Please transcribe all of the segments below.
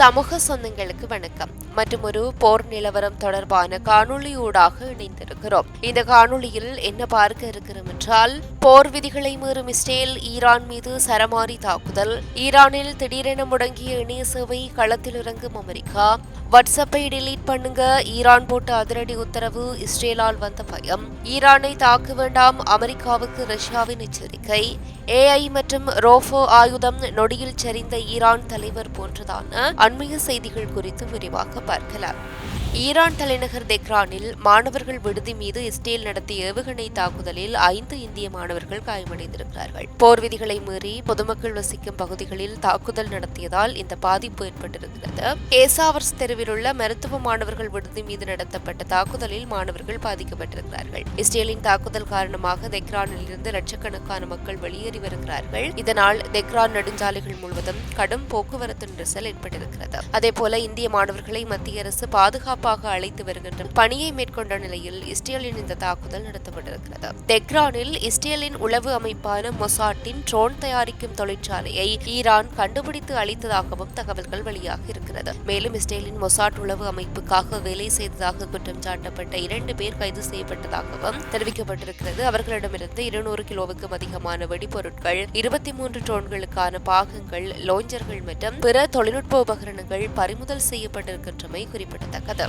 சமூக சொந்தங்களுக்கு வணக்கம். மற்றும் ஒரு போர் நிலவரம் தொடர்பான காணொளியூடாக இணைந்திருக்கிறோம். இந்த காணொளியில் என்ன பார்க்க இருக்கிறோம் என்றால் போர் விதிகளை மீறும் இஸ்ரேல் ஈரான் மீது சரமாரி தாக்குதல் ஈரானில் திடீரென முடங்கிய இணைய சேவை களத்தில் இறங்கும் அமெரிக்கா வாட்ஸ்அப்பை டெலீட் பண்ணுங்க ஈரான் போட்ட அதிரடி உத்தரவு இஸ்ரேலால் வந்த பயம் ஈரானை தாக்க வேண்டாம் அமெரிக்காவுக்கு ரஷ்யாவின் எச்சரிக்கை ஏஐ மற்றும் ரோஃபோ ஆயுதம் நொடியில் சரிந்த ஈரான் தலைவர் போன்றதான அண்மைய செய்திகள் குறித்து விரிவாக பார்க்கலாம். ஈரான் தலைநகர் தெஹ்ரானில் மாணவர்கள் விடுதி மீது இஸ்ரேல் நடத்திய ஏவுகணை தாக்குதலில் ஐந்து இந்திய மாணவர்கள் காயமடைந்திருக்கிறார்கள். போர் விதிகளை மீறி பொதுமக்கள் வசிக்கும் பகுதிகளில் தாக்குதல் நடத்தியதால் இந்த பாதிப்பு ஏற்பட்டிருக்கிறது. ஏசாவர்ஸ் தெருவில் உள்ள மருத்துவ மாணவர்கள் விடுதி மீது நடத்தப்பட்ட தாக்குதலில் மாணவர்கள் பாதிக்கப்பட்டிருக்கிறார்கள். இஸ்ரேலின் தாக்குதல் காரணமாக தெஹ்ரானில் இருந்து லட்சக்கணக்கான மக்கள் வெளியேறி வருகிறார்கள். இதனால் தெஹ்ரான் நெடுஞ்சாலைகள் முழுவதும் கடும் போக்குவரத்து நெரிசல் ஏற்பட்டிருக்கிறது. அதேபோல இந்திய மாணவர்களை மத்திய அரசு பாதுகாப்பு பாதுகாப்பாக அழைத்து வருகின்ற பணியை மேற்கொண்ட நிலையில் இஸ்ரேலின் இந்த தாக்குதல் நடத்தப்பட்டிருக்கிறது. தெக்ரானில் இஸ்ரேலின் உளவு அமைப்பான மொசாட்டின் ட்ரோன் தயாரிக்கும் தொழிற்சாலையை ஈரான் கண்டுபிடித்து அளித்ததாகவும் தகவல்கள் வெளியாக இருக்கிறது. மேலும் இஸ்ரேலின் மொசாட் உளவு அமைப்புக்காக வேலை செய்ததாக குற்றம் சாட்டப்பட்ட இரண்டு பேர் கைது செய்யப்பட்டதாகவும் தெரிவிக்கப்பட்டிருக்கிறது. அவர்களிடமிருந்து இருநூறு கிலோவுக்கும் அதிகமான வெடிபொருட்கள் இருபத்தி மூன்று ட்ரோன்களுக்கான பாகங்கள் லோஞ்சர்கள் மற்றும் பிற தொழில்நுட்ப உபகரணங்கள் பறிமுதல் செய்யப்பட்டிருக்கின்றமை குறிப்பிடத்தக்கது.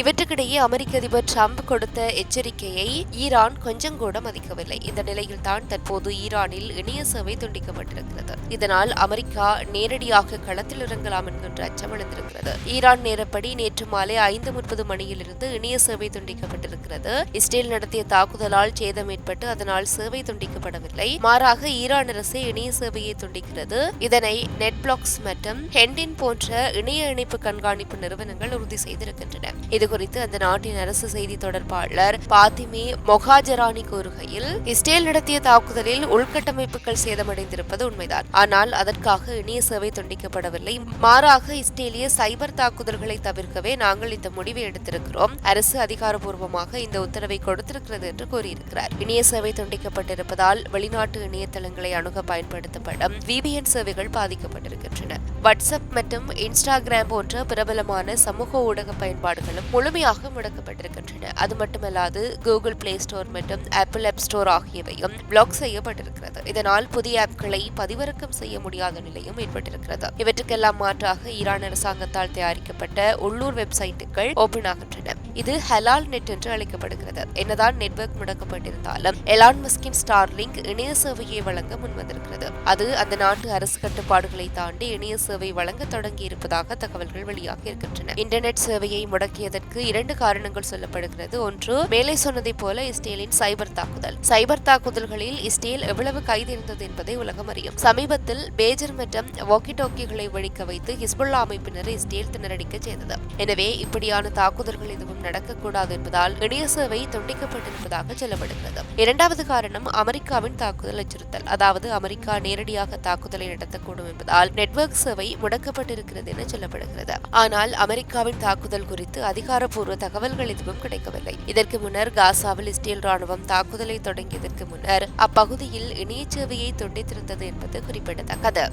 இவற்றுக்கிடையே அமெரிக்க அதிபர் ட்ரம்ப் கொடுத்த எச்சரிக்கையை ஈரான் கொஞ்சம் கூட மதிக்கவில்லை. இந்த நிலையில் தான் தற்போது ஈரானில் இணைய சேவை துண்டிக்கப்பட்டிருக்கிறது. இதனால் அமெரிக்கா நேரடியாக களத்தில் இறங்கலாம் என்கின்ற அச்சம் எழுந்திருக்கிறது. ஈரான் நேரப்படி நேற்று மாலை ஐந்து முப்பது மணியிலிருந்து இணைய சேவை துண்டிக்கப்பட்டிருக்கிறது. இஸ்ரேல் நடத்திய தாக்குதலால் சேதம் ஏற்பட்டு அதனால் சேவை துண்டிக்கப்படவில்லை. மாறாக ஈரான் அரசே இணைய சேவையை துண்டிக்கிறது. இதனை நெட்பிளாக்ஸ் மற்றும் ஹெண்டின் போன்ற இணைய இணைப்பு கண்காணிப்பு நிறுவனங்கள் உறுதி செய்திருக்கின்றன. இது இதுகுறித்து அந்த நாட்டின் அரசு செய்தி தொடர்பாளர் பாத்திமே மொகாஜரானி கூறுகையில் இஸ்ரேல் நடத்திய தாக்குதலில் உள்கட்டமைப்புகள் சேதமடைந்திருப்பது உண்மைதான். ஆனால் அதற்காக இணைய சேவை துண்டிக்கப்படவில்லை. மாறாக இஸ்ரேலிய சைபர் தாக்குதல்களை தவிர்க்கவே நாங்கள் இந்த முடிவை எடுத்திருக்கிறோம். அரசு அதிகாரப்பூர்வமாக இந்த உத்தரவை கொடுத்திருக்கிறது என்று கூறியிருக்கிறார். இணைய சேவை துண்டிக்கப்பட்டிருப்பதால் வெளிநாட்டு இணையதளங்களை அணுக பயன்படுத்தப்படும் விபிஎன் சேவைகள் பாதிக்கப்பட்டிருக்கின்றன. வாட்ஸ்அப் மற்றும் இன்ஸ்டாகிராம் போன்ற பிரபலமான சமூக ஊடக பயன்பாடுகளும் முழுமையாக முடக்கப்பட்டிருக்கின்றன. அது மட்டுமல்லாது கூகுள் பிளே ஸ்டோர் மற்றும் ஆப்பிள் ஆப் ஸ்டோர் ஆகியவையும் பிளாக் செய்யப்பட்டிருக்கிறது. இதனால் புதிய ஆப்களை பதிவிறக்கம் செய்ய முடியாத நிலையும் ஏற்பட்டிருக்கிறது. இவற்றுக்கெல்லாம் மாற்றாக ஈரான் அரசாங்கத்தால் தயாரிக்கப்பட்ட உள்ளூர் வெப்சைட்டுகள் ஓபன் ஆகின்றன. இது ஹெலால் நெட் என்று அழைக்கப்படுகிறது. என்னதான் நெட்வொர்க் முடக்கப்பட்டிருந்தாலும் எலான் மஸ்கின் ஸ்டார்லிங்க் இணைய சேவையை வழங்க முன்வந்திருக்கிறது. அது அந்த நாட்டு அரசு கட்டுப்பாடுகளை தாண்டி இணைய சேவை வழங்க தொடங்கி இருப்பதாக தகவல்கள் வெளியாக இருக்கின்றன. இன்டர்நெட் சேவையை முடக்கியதற்கு இரண்டு காரணங்கள் சொல்லப்படுகிறது. ஒன்று மேலே சொன்னதைப் போல இஸ்ரேலின் சைபர் தாக்குதல். சைபர் தாக்குதல்களில் இஸ்ரேல் எவ்வளவு கைது இருந்தது என்பதை உலகம் அறியும். சமீபத்தில் பேஜர் மற்றும் வாக்கி டோக்கிகளை ஒழிக்க வைத்து ஹிஸ்புல்லா அமைப்பினரை இஸ்ரேல் திணறடிக்க செய்தது. எனவே இப்படியான தாக்குதல்கள் எதுவும் நடக்கக்கூடாது என்பதால் இணைய சேவை துண்டிக்கப்பட்டிருப்பதாக சொல்லப்படுகிறது. இரண்டாவது காரணம் அமெரிக்காவின் தாக்குதல் அச்சுறுத்தல். அதாவது அமெரிக்கா நேரடியாக தாக்குதலை நடத்தக்கூடும் என்பதால் நெட்வொர்க் சேவை முடக்கப்பட்டிருக்கிறது என சொல்லப்படுகிறது. ஆனால் அமெரிக்காவின் தாக்குதல் குறித்து அதிகாரப்பூர்வ தகவல்கள் எதுவும் கிடைக்கவில்லை. இதற்கு முன்னர் காசாவில் இஸ்ரேல் ராணுவம் தாக்குதலை தொடங்கியதற்கு முன்னர் அப்பகுதியில் இணைய சேவையை துண்டித்திருந்தது என்பது குறிப்பிடத்தக்கது.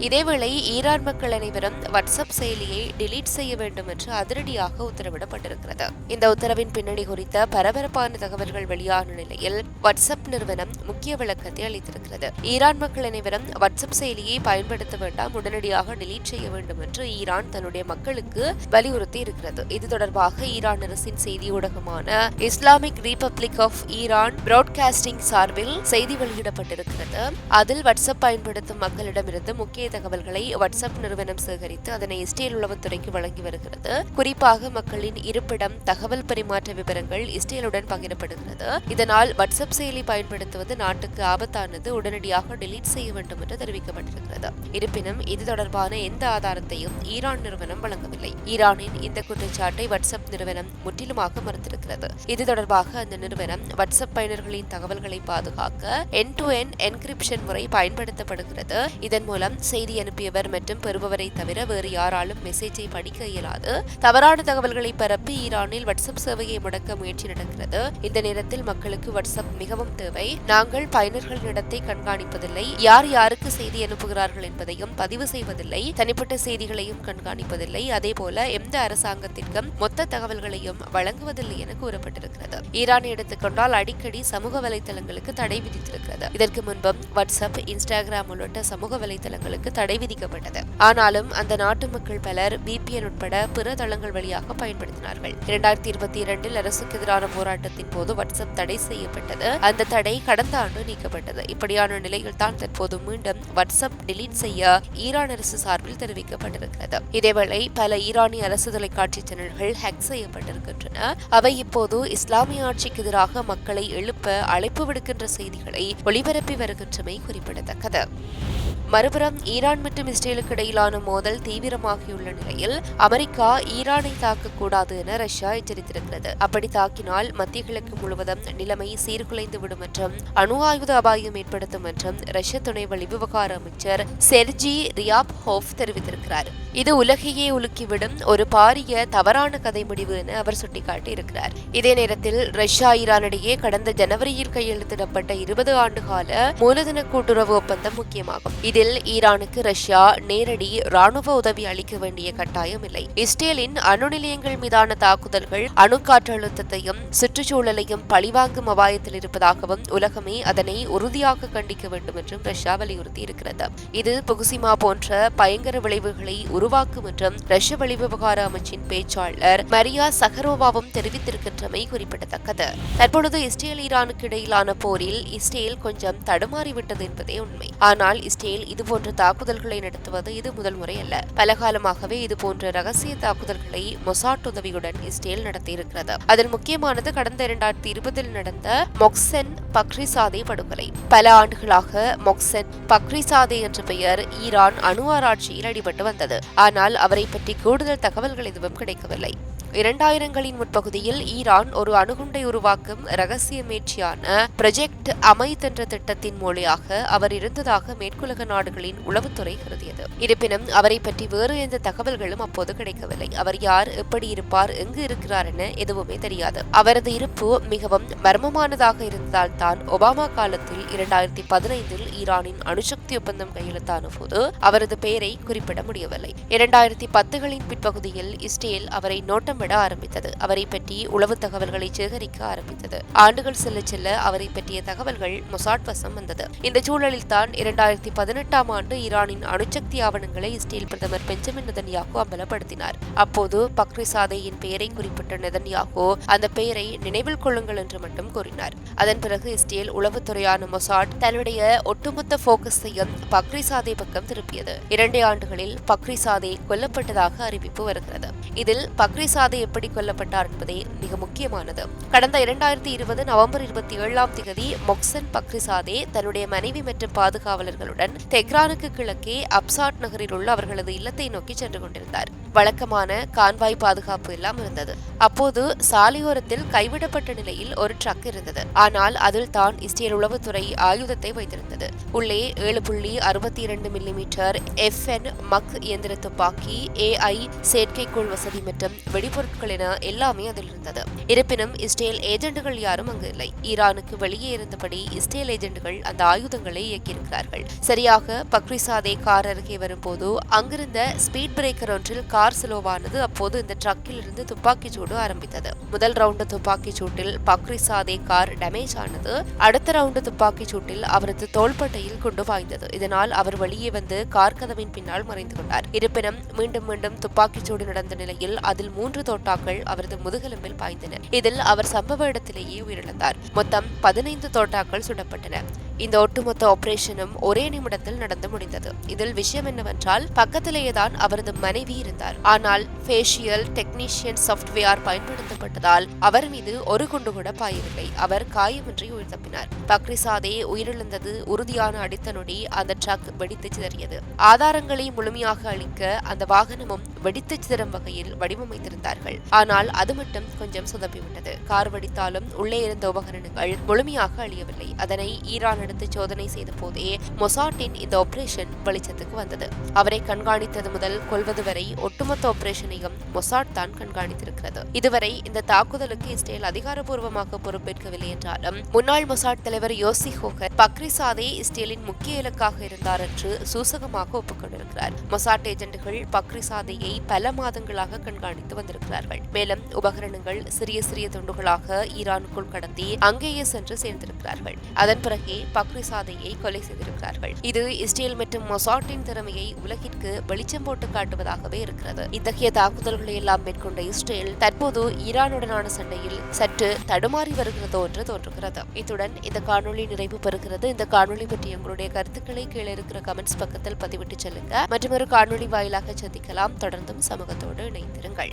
இதேவேளை ஈரான் மக்கள் அனைவரும் வாட்ஸ்அப் செயலியை டிலீட் செய்ய வேண்டும் என்று அதிரடியாக உத்தரவிடப்பட்டிருக்கிறது. இந்த உத்தரவின் பின்னணி குறித்த பரபரப்பான தகவல்கள் வெளியான நிலையில் வாட்ஸ்அப் நிறுவனம் முக்கிய விளக்கத்தை அளித்திருக்கிறது. ஈரான் மக்கள் அனைவரும் வாட்ஸ்அப் செயலியை பயன்படுத்த வேண்டாம் உடனடியாக டிலீட் செய்ய வேண்டும் என்று ஈரான் தன்னுடைய மக்களுக்கு வலியுறுத்தி இருக்கிறது. இது தொடர்பாக ஈரான் அரசின் செய்தி ஊடகமான Islamic Republic of Iran Broadcasting சார்பில் செய்தி வெளியிடப்பட்டிருக்கிறது. அதில் வாட்ஸ்அப் பயன்படுத்தும் மக்களிடமிருந்து முக்கிய தகவல்களை வாட்ஸ்அப் நிறுவனம் சேகரித்து அதனை இஸ்ரேல் உளவுத்துறைக்கு வழங்கி வருகிறது. குறிப்பாக மக்களின் இருப்பிடம் தகவல் பரிமாற்ற விவரங்கள் இஸ்ரேலுடன் பகிரப்படுகிறது. இதனால் வாட்ஸ்அப் செயலி பயன்படுத்துவது நாட்டுக்கு ஆபத்தானது உடனடியாக டெலீட் செய்ய வேண்டும் என்று தெரிவிக்கப்பட்டிருக்கிறது. இருப்பினும் இது தொடர்பான எந்த ஆதாரத்தையும் ஈரான் நிறுவனம் வழங்கவில்லை. ஈரானின் இந்த குற்றச்சாட்டை வாட்ஸ்அப் நிறுவனம் முற்றிலுமாக மறுத்திருக்கிறது. இது தொடர்பாக அந்த நிறுவனம் வாட்ஸ்அப் பயனர்களின் தகவல்களை பாதுகாக்க என் டு என் என்கிரிப்ஷன் முறை பயன்படுத்தப்படுகிறது. இதன் மூலம் செய்தி அனுப்பியவர் மற்றும் பெறுபவரை தவிர வேறு யாராலும் மெசேஜை படிக்க இயலாது. தவறான தகவல்களை பரப்பி ஈரானில் வாட்ஸ்அப் சேவையை முடக்க முயற்சி நடக்கிறது. இந்த நேரத்தில் மக்களுக்கு வாட்ஸ்அப் மிகவும் தேவை. நாங்கள் பயனர்களின் இடத்தை கண்காணிப்பதில்லை. யார் யாருக்கு செய்தி அனுப்புகிறார்கள் என்பதையும் பதிவு செய்வதில்லை. தனிப்பட்ட செய்திகளையும் கண்காணிப்பதில்லை. அதேபோல எந்த அரசாங்கத்திற்கும் மொத்த தகவல்களையும் வழங்குவதில்லை என கூறப்பட்டிருக்கிறது. ஈரானை எடுத்துக்கொண்டால் அடிக்கடி சமூக வலைதளங்களுக்கு தடை விதித்திருக்கிறது. இதற்கு முன்பும் வாட்ஸ்அப் இன்ஸ்டாகிராம் உள்ளிட்ட சமூக வலைதளங்களுக்கு பயணத்திற்கு தடை விதிக்கப்பட்டது. ஆனாலும் அந்த நாட்டு மக்கள் பலர் பிபிஎன் உட்பட பிற தளங்கள் வழியாக பயன்படுத்தினார்கள். இரண்டாயிரத்தி இருபத்தி இரண்டில் அரசுக்கு எதிரான போராட்டத்தின் போது வாட்ஸ்அப் தடை செய்யப்பட்டது. அந்த தடை கடந்த ஆண்டு நீக்கப்பட்டது. இப்படியான நிலையில் தான் தற்போது மீண்டும் வாட்ஸ்அப் டெலீட் செய்ய ஈரான் அரசு சார்பில் தெரிவிக்கப்பட்டிருக்கிறது. இதேவேளை பல ஈரானிய அரசு தொலைக்காட்சி சேனல்கள் ஹேக் செய்யப்பட்டிருக்கின்றன. அவை இப்போது இஸ்லாமிய ஆட்சிக்கு எதிராக மக்களை எழுப்ப அழைப்பு விடுக்கின்ற செய்திகளை ஒளிபரப்பி வருகின்றமை குறிப்பிடத்தக்கது. மறுபுறம் ஈரான் மற்றும் இஸ்ரேலுக்கு இடையிலான மோதல் தீவிரமாகியுள்ள நிலையில் அமெரிக்கா ஈரானை தாக்கக்கூடாது என ரஷ்யா எச்சரித்திருக்கிறது. அப்படி தாக்கினால் மத்திய கிழக்கு முழுவதும் நிலைமை சீர்குலைந்து விடும் என்றும் அணு ஆயுத அபாயம் ஏற்படுத்தும் என்றும் ரஷ்ய துணை வெளிவிவகார அமைச்சர் செர்ஜி ரியாப் ஹோஃப் தெரிவித்திருக்கிறார். இது உலகையே உலுக்கிவிடும் ஒரு பாரிய தவறான கதை முடிவு என அவர் சுட்டிக்காட்டியிருக்கிறார். இதே நேரத்தில் ரஷ்யா ஈரானிடையே கடந்த ஜனவரியில் கையெழுத்திடப்பட்ட இருபது ஆண்டுகால மூலதன கூட்டுறவு ஒப்பந்தம் முக்கியமாகும். இதில் ஈரானுக்கு ரஷ்யா நேரடி ராணுவ உதவி அளிக்க வேண்டிய கட்டாயம் இல்லை. இஸ்ரேலின் அணு நிலையங்கள் மீதான தாக்குதல்கள் அணுக்காற்றழுத்தத்தையும் சுற்றுச்சூழலையும் பழிவாங்கும் அபாயத்தில் இருப்பதாகவும் உலகமே அதனை உறுதியாக கண்டிக்க வேண்டும் என்றும் ரஷ்யா வலியுறுத்தி இருக்கிறது இது புகுசிமா போன்ற பயங்கர விளைவுகளை உரு உருவாக்கும் என்றும் ரஷ்ய வெளிவிவகார அமைச்சின் பேச்சாளர் மரியா சகரோவாவும் தெரிவித்திருக்கின்றமை குறிப்பிடத்தக்கது. தற்பொழுது இஸ்ரேல் ஈரானுக்கு இடையிலான போரில் இஸ்ரேல் கொஞ்சம் தடுமாறிவிட்டது என்பதே உண்மை. ஆனால் இஸ்ரேல் இதுபோன்ற தாக்குதல்களை நடத்துவது இது முதல் முறை அல்ல பல காலமாகவே இதுபோன்ற ரகசிய தாக்குதல்களை மொசாட் உதவியுடன் இஸ்ரேல் நடத்தியிருக்கிறது. அதில் முக்கியமானது கடந்த இரண்டாயிரத்தி இருபதில் நடந்த மொக்சென் பக்ரிசாதே படுகொலை. பல ஆண்டுகளாக மொக்சென் பக்ரிசாதே என்ற பெயர் ஈரான் அணு ஆராய்ச்சியில் அடிபட்டு வந்தது. ஆனால் அவரை பற்றி கூடுதல் தகவல்கள் எதுவும் கிடைக்கவில்லை. இரண்டாயிரங்களின் முற்பகுதியில் ஈரான் ஒரு அணுகுண்டை உருவாக்கும் ரகசிய முயற்சியான ப்ரொஜெக்ட் அமைத் என்ற திட்டத்தின் மூலியாக அவர் இருந்ததாக மேற்குலக நாடுகளின் உளவுத்துறை கருதியது. இருப்பினும் அவரை பற்றி வேறு எந்த தகவல்களும் அப்போது கிடைக்கவில்லை. அவர் யார் எப்படி இருப்பார் எங்கு இருக்கிறார் என எதுவுமே தெரியாது. அவரது இருப்பு மிகவும் மர்மமானதாக இருந்ததால் தான் ஒபாமா காலத்தில் இரண்டாயிரத்தி பதினைந்தில் ஈரானின் அணுசக்தி ஒப்பந்தம் கையெழுத்தான போது அவரது பெயரை குறிப்பிட முடியவில்லை. இரண்டாயிரத்தி பத்துகளின் பிற்பகுதியில் இஸ்ரேல் அவரை நோட்டம் விட ஆரம்பித்தது. அவரை பற்றி உளவு தகவல்களை சேகரிக்க ஆரம்பித்தது. ஆண்டுகள் செல்ல செல்ல அவரை பற்றிய தகவல்கள் மொசாட் வசம் வந்தது. இந்த சூழலில் தான் இரண்டாயிரத்தி பதினெட்டாம் ஆண்டு ஈரானின் அணுசக்தி ஆவணங்களை இஸ்ரேல் பிரதமர் பெஞ்சமின் நெதன்யாகு அம்பலப்படுத்தினார். அப்போது பக்ரிசாதையின் பெயரை குறிப்பிட்ட நெதன்யாகு அந்த பெயரை நினைவில் கொள்ளுங்கள் என்று மட்டும் கூறினார். அதன் பிறகு இஸ்ரேல் உளவுத்துறையான மொசாட் தன்னுடைய ஒட்டுமொத்த போக்கஸையும் பக்ரிசாதை பக்கம் திருப்பியது. இரண்டே ஆண்டுகளில் பக்ரிசாதே கொல்லப்பட்டதாக அறிவிப்பு வருகிறது. இதில் பக்ரிசாதே எப்படி கொல்லப்பட்டார் என்பதே மிக முக்கியமானது. கடந்த இரண்டாயிரத்தி இருபது நவம்பர் இருபத்தி ஏழாம் தேதி மொக்சன் பக்ரிசாதே தன்னுடைய மனைவி மற்றும் பாதுகாவலர்களுடன் தெஹ்ரானுக்கு கிழக்கே அப்சாட் நகரில் உள்ள அவர்களது இல்லத்தை நோக்கி சென்று கொண்டிருந்தார். வழக்கமான கான்வாய் பாதுகாப்பு எல்லாம் இருந்தது. அப்போது சாலையோரத்தில் கைவிடப்பட்ட நிலையில் ஒரு ட்ரக் இருந்தது. ஆனால் அதில் தான் இஸ்ரேல் உளவுத்துறை ஆயுதத்தை வைத்திருந்தது. உள்ளே ஏழு புள்ளி அறுபத்தி இரண்டு மில்லிமீட்டர் எஃப் என் மக் இயந்திர துப்பாக்கி ஏஐ செயற்கைக்கோள் வசதி மற்றும் வெடிபொருட்கள் என எல்லாமே அதில் இருந்தது. இருப்பினும் இஸ்ரேல் ஏஜெண்டுகள் யாரும் அங்கு இல்லை. ஈரானுக்கு வெளியே இருந்தபடி இஸ்ரேல் ஏஜெண்டுகள் அந்த ஆயுதங்களை இயக்கியிருக்கிறார்கள். சரியாக பக்ரிசாதே கார் அருகே வரும்போது அங்கிருந்த ஸ்பீட் பிரேக்கர் ஒன்றில் கார் சிலோவானது அப்போது இந்த ட்ரக்கில் இருந்து துப்பாக்கி சூடு ஆரம்பித்தது. முதல் ரவுண்டு துப்பாக்கி சூட்டில் பக்ரிசாதே கார் டேமேஜ் ஆனது. அடுத்த ரவுண்டு துப்பாக்கி சூட்டில் அவரது தோள்பட்டையில் கொண்டு பாய்ந்தது. இதனால் அவர் வெளியே வந்து கார் கதவின் பின்னால் மறைந்து கொண்டார். இருப்பினும் மீண்டும் மீண்டும் துப்பாக்கிச் சூடு நடந்த நிலையில் அதில் மூன்று தோட்டாக்கள் அவரது முதுகெலும்பில் பாய்ந்தன. இதில் அவர் சம்பவ இடத்திலேயே உயிரிழந்தார். மொத்தம் பதினைந்து தோட்டாக்கள் சுடப்பட்டன. இந்த ஒட்டுமொத்த ஆபரேஷனும் ஒரே நிமிடத்தில் நடந்து முடிந்தது. இதில் விஷயம் என்னவென்றால் பக்கத்திலேயே தான் அவரது மனைவி இருந்தார். ஆனால் ஃபேஷியல் டெக்னீஷியன் சாஃப்ட்வேர் பயன்படுத்தப்பட்டதால் அவர் மீது ஒரு குண்டு கூட பாயவில்லை. அவர் காயமின்றி உயிர் தப்பினார் பக்ரிசாதே உயிரிழந்தது உறுதியான அடித்த நொடி அந்த ட்ரக் வெடித்து சிதறியது. ஆதாரங்களை முழுமையாக அளிக்க அந்த வாகனமும் வெடித்து சிதறும் வகையில் வடிவமைத்திருந்தார்கள். ஆனால் அது மட்டும் கொஞ்சம் சொதப்பிவிட்டது. கார் வெடித்தாலும் உள்ளே இருந்த உபகரணங்கள் முழுமையாக அழியவில்லை. அதனை ஈரான் நடத்தி சோதனை செய்த போதே மொசாட்டின் இந்த ஆபரேஷன் வெளிச்சத்துக்கு வந்தது. அவரை கண்காணித்தது முதல் கொள்வது வரை ஒட்டுமொத்த ஆபரேஷனையும் மொசாட் தான் கண்காணித்திருக்கிறது. இதுவரை இந்த தாக்குதலுக்கு இஸ்ரேல் அதிகாரப்பூர்வமாக பொறுப்பேற்கவில்லை என்றாலும் முன்னாள் மொசாட் தலைவர் யோசி ஹோகர் பக்ரிசாதே இஸ்ரேலின் முக்கிய இலக்காக இருந்தார் என்று சூசகமாக ஒப்புக்கொண்டிருக்கிறார். மொசாட் ஏஜென்ட்கள் பக்ரிசாதையை பல மாதங்களாக கண்காணித்து வந்திருக்கிறார்கள். மேலும் உபகரணங்கள் சிறிய சிறிய துண்டுகளாக ஈரானுக்குள் கடத்தி அங்கேயே சென்று சேர்ந்திருக்கிறார்கள். அதன் பிறகே பக்ரிசாதையை கொலை செய்திருக்கிறார்கள். இது இஸ்ரேல் மற்றும் மொசாட்டின் திறமையை உலகிற்கு வெளிச்சம் போட்டு காட்டுவதாகவே இருக்கிறது. இத்தகைய தாக்குதல்களை எல்லாம் மேற்கொண்ட இஸ்ரேல் தற்போது ஈரானுடனான சண்டையில் சற்று தடுமாறி வருகிறதோ என்று தோன்றுகிறது. இத்துடன் இந்த காணொளி நிறைவு பெறுகிறது. இந்த காணொளி பற்றி உங்களுடைய கருத்துக்களை கீழே இருக்கிற கமெண்ட்ஸ் பக்கத்தில் பதிவிட்டு செல்லுங்க. மற்றும் ஒரு காணொளி வாயிலாக சந்திக்கலாம். தொடர்ந்தும் சமூகத்தோடு இணைந்திருங்கள்.